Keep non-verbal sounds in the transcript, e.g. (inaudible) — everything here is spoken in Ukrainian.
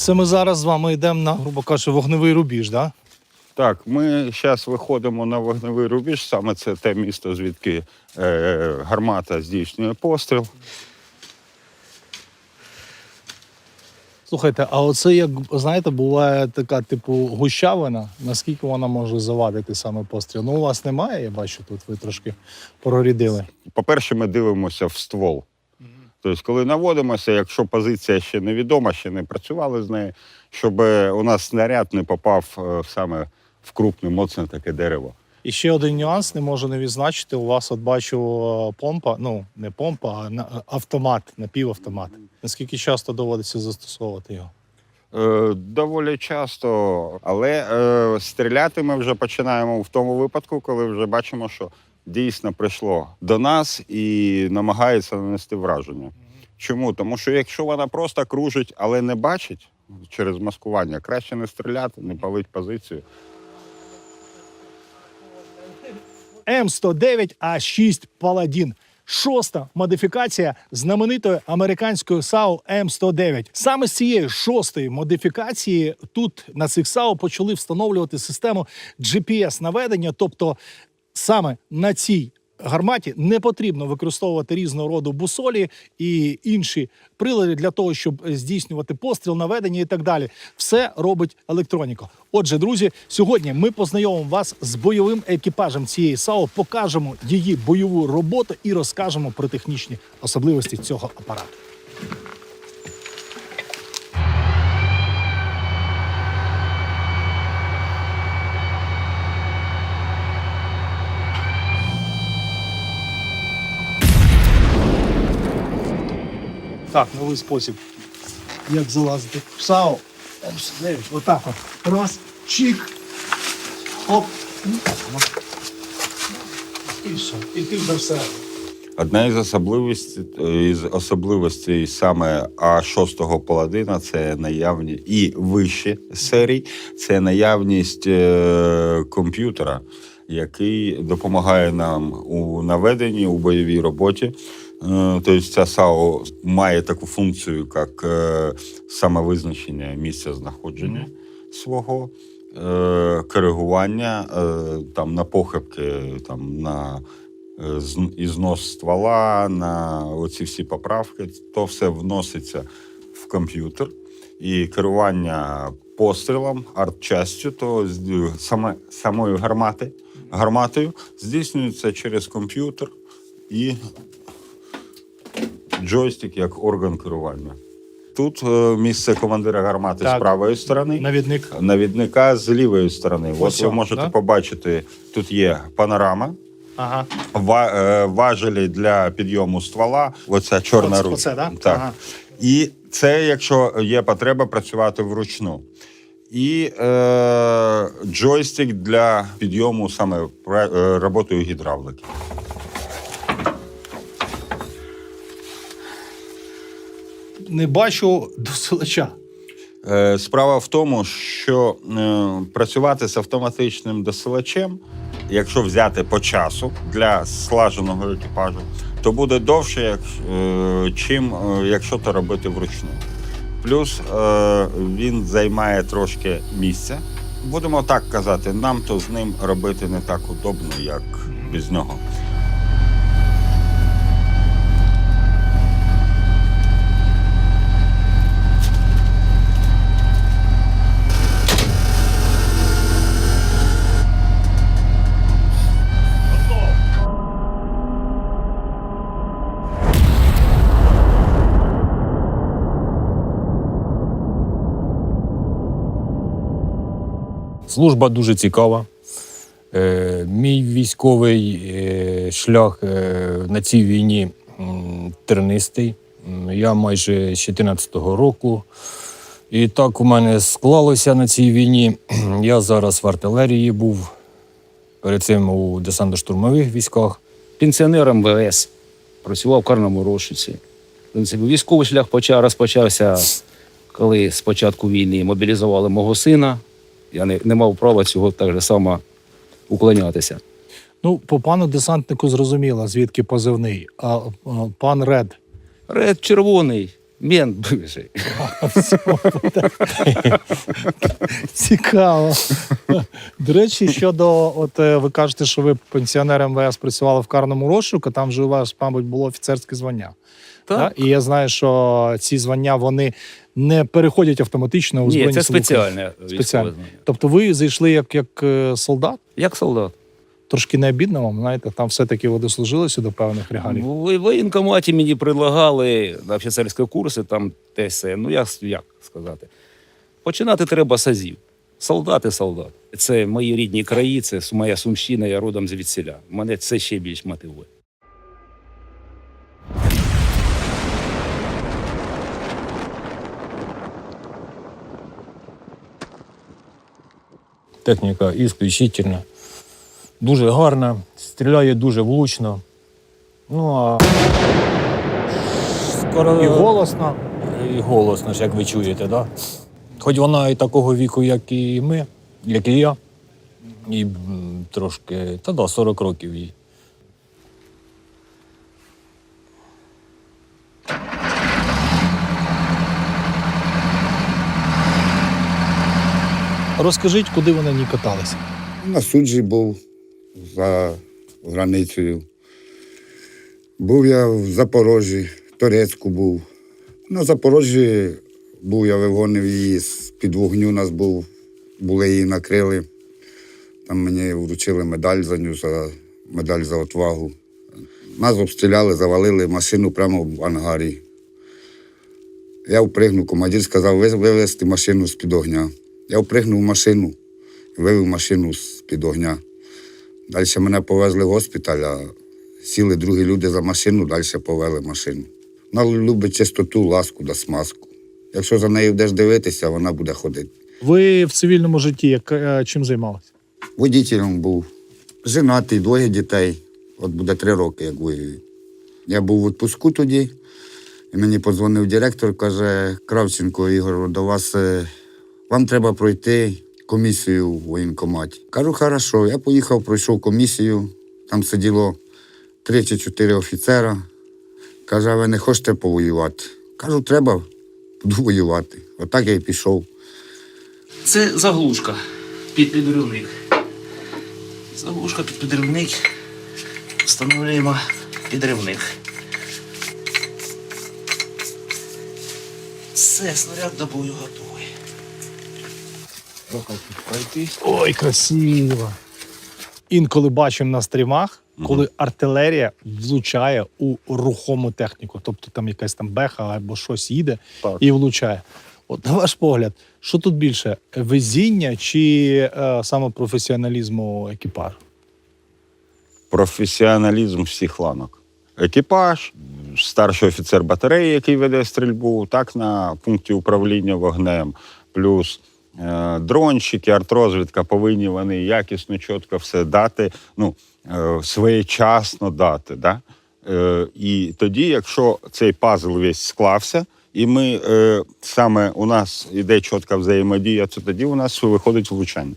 Це ми зараз з вами йдемо на, грубо кажучи, вогневий рубіж, да? Так, ми зараз виходимо на вогневий рубіж. Саме це те місто, звідки е, гармата здійснює постріл. Слухайте, а оце як знаєте, буває така типу гущавина. Наскільки вона може завадити саме постріл? Ну, у вас немає, я бачу, тут ви трошки прорідили. По-перше, ми дивимося в ствол. Тобто, коли наводимося, якщо позиція ще невідома, ще не працювали з нею, щоб е, у нас снаряд не попав е, саме в крупне, моцне таке дерево. І ще один нюанс не можу не відзначити. У вас от бачу е, помпа, ну не помпа, а на- автомат, напівавтомат. Наскільки часто доводиться застосовувати його? Е, доволі часто, але е, стріляти ми вже починаємо в тому випадку, коли вже бачимо, що дійсно прийшло до нас і намагається нанести враження. Чому? Тому що якщо вона просто кружить, але не бачить через маскування, краще не стріляти, не палить позицію. М109 А6 Паладін. Шоста модифікація знаменитої американської САУ М109. Саме з цієї шостої модифікації тут на цих САУ почали встановлювати систему GPS-наведення, тобто саме на цій гарматі не потрібно використовувати різного роду бусолі і інші прилади для того, щоб здійснювати постріл, наведення і так далі. Все робить електроніка. Отже, друзі, сьогодні ми познайомимо вас з бойовим екіпажем цієї САУ, покажемо її бойову роботу і розкажемо про технічні особливості цього апарату. Так, новий спосіб. Як залазити в САУ. Отак от. Раз, чик. Оп. І все. І ти вже все. Одна із особливостей, із особливостей саме А6 паладина це наявні і вищі серій, це наявність е, комп'ютера, який допомагає нам у наведенні, у бойовій роботі. Е, Тобто ця САУ має таку функцію, як е, самовизначення місця знаходження свого, е, коригування там, на похибки, там, на е, зн- і знос ствола, на оці всі поправки, то все вноситься в комп'ютер. І керування пострілом, артчастю, то саме, самою гармати, гарматою здійснюється через комп'ютер і джойстик як орган керування. Тут е, місце командира гармати Так. з правої сторони Навідник. навідника з лівої сторони. Ось От ви можете да? побачити, тут є панорама, Ага. е, важелі для підйому ствола. Оця чорна Оце- ручка. оце, да? Так. Ага. І це, якщо є потреба працювати вручну. І е, джойстик для підйому саме е, роботою гідравлики. Не бачу досилача. Е, Справа в тому, що е, працювати з автоматичним досилачем, якщо взяти по часу для слаженого екіпажу, то буде довше, е, чим якщо то робити вручну. Плюс він займає трошки місця. Будемо так казати, нам то з ним робити не так удобно, як без нього. Служба дуже цікава. Е, Мій військовий е, шлях е, на цій війні тернистий. Я майже з 14-го року. І так у мене склалося на цій війні. (clears throat) Я зараз в артилерії був, перед цим у десантно-штурмових військах. пенсіонер МВС, працював в карному розшуці. Військовий шлях почав, розпочався, коли з початку війни мобілізували мого сина. Я не, не мав права цього так же само уклонятися. Ну, по пану десантнику зрозуміло, звідки позивний. А, а пан Ред. Ред червоний. Мент бивший. Цікаво. До речі, щодо, от е, ви кажете, що ви пенсіонер МВС працювали в карному розшуку, там же у вас, мабуть, було офіцерське звання. Так. І я знаю, що ці звання вони не переходять автоматично у Ні, Збройні це Сили України. спеціальне військове. Тобто ви зайшли як, як е, солдат? Як солдат. Трошки не обідно вам, знаєте, там все-таки ви дослужилися до певних регалій. В воєнкоматі мені предлагали на офіцерські курси, там те все. Ну, як, як сказати? Починати треба з азів. Солдат і солдат. Це мої рідні краї, це моя сумщина, я родом звідсіля. Мене це ще більш мотивує. Техніка ісключительна. Дуже гарна, стріляє дуже влучно. Ну а скоро І голосно. і голосно ж, як ви чуєте, да? Хоч вона і такого віку, як і ми, як і я. І трошки, та да, 40 років їй. Розкажіть, куди ви на каталися? На суджі був за границею. Був я в Запорожжі, в Торецьку був. На Запорожжі був, я вигонив її з-під вогню, нас був, були її накрили. Там мені вручили медаль за ню, за медаль за отвагу. Нас обстріляли, завалили машину прямо в ангарі. Я впригнув, командир сказав «Ви- вивезти машину з-під огня. Я впригнув в машину, вивів машину з-під огня. Далі мене повезли в госпіталь, а сіли другі люди за машину, далі повели машину. Вона любить чистоту, ласку да смазку. Якщо за нею будеш дивитися, вона буде ходити. Ви в цивільному житті як, е, чим займалися? Водітелем був, женатий, двоє дітей. От буде три роки, як воюю. Я був в відпуску тоді, і мені подзвонив директор, каже: Кравченко Ігор, до вас е, вам треба пройти комісію в воєнкоматі. Кажу, хорошо. Я поїхав, пройшов комісію, там сиділо три чи чотири офіцера. Каже, ви не хочете повоювати? Кажу, треба, буду воювати. Отак я й пішов. Це заглушка під підривник. Заглушка під підривник. Встановлюємо підривник. Все, снаряд до бою готовий. Ой, красиво. Інколи бачимо на стрімах, коли артилерія влучає у рухому техніку. Тобто там якась там беха або щось їде Так. і влучає. От на ваш погляд, що тут більше везіння чи е, саме професіоналізму екіпажу? професіоналізм всіх ланок. Екіпаж, старший офіцер батареї, який веде стрільбу, так на пункті управління вогнем, плюс дронщики, артрозвідка повинні вони якісно, чітко все дати, ну, е, своєчасно дати. Да? Е, і тоді, якщо цей пазл весь склався, і ми е, саме у нас іде чітка взаємодія, то тоді у нас виходить влучання.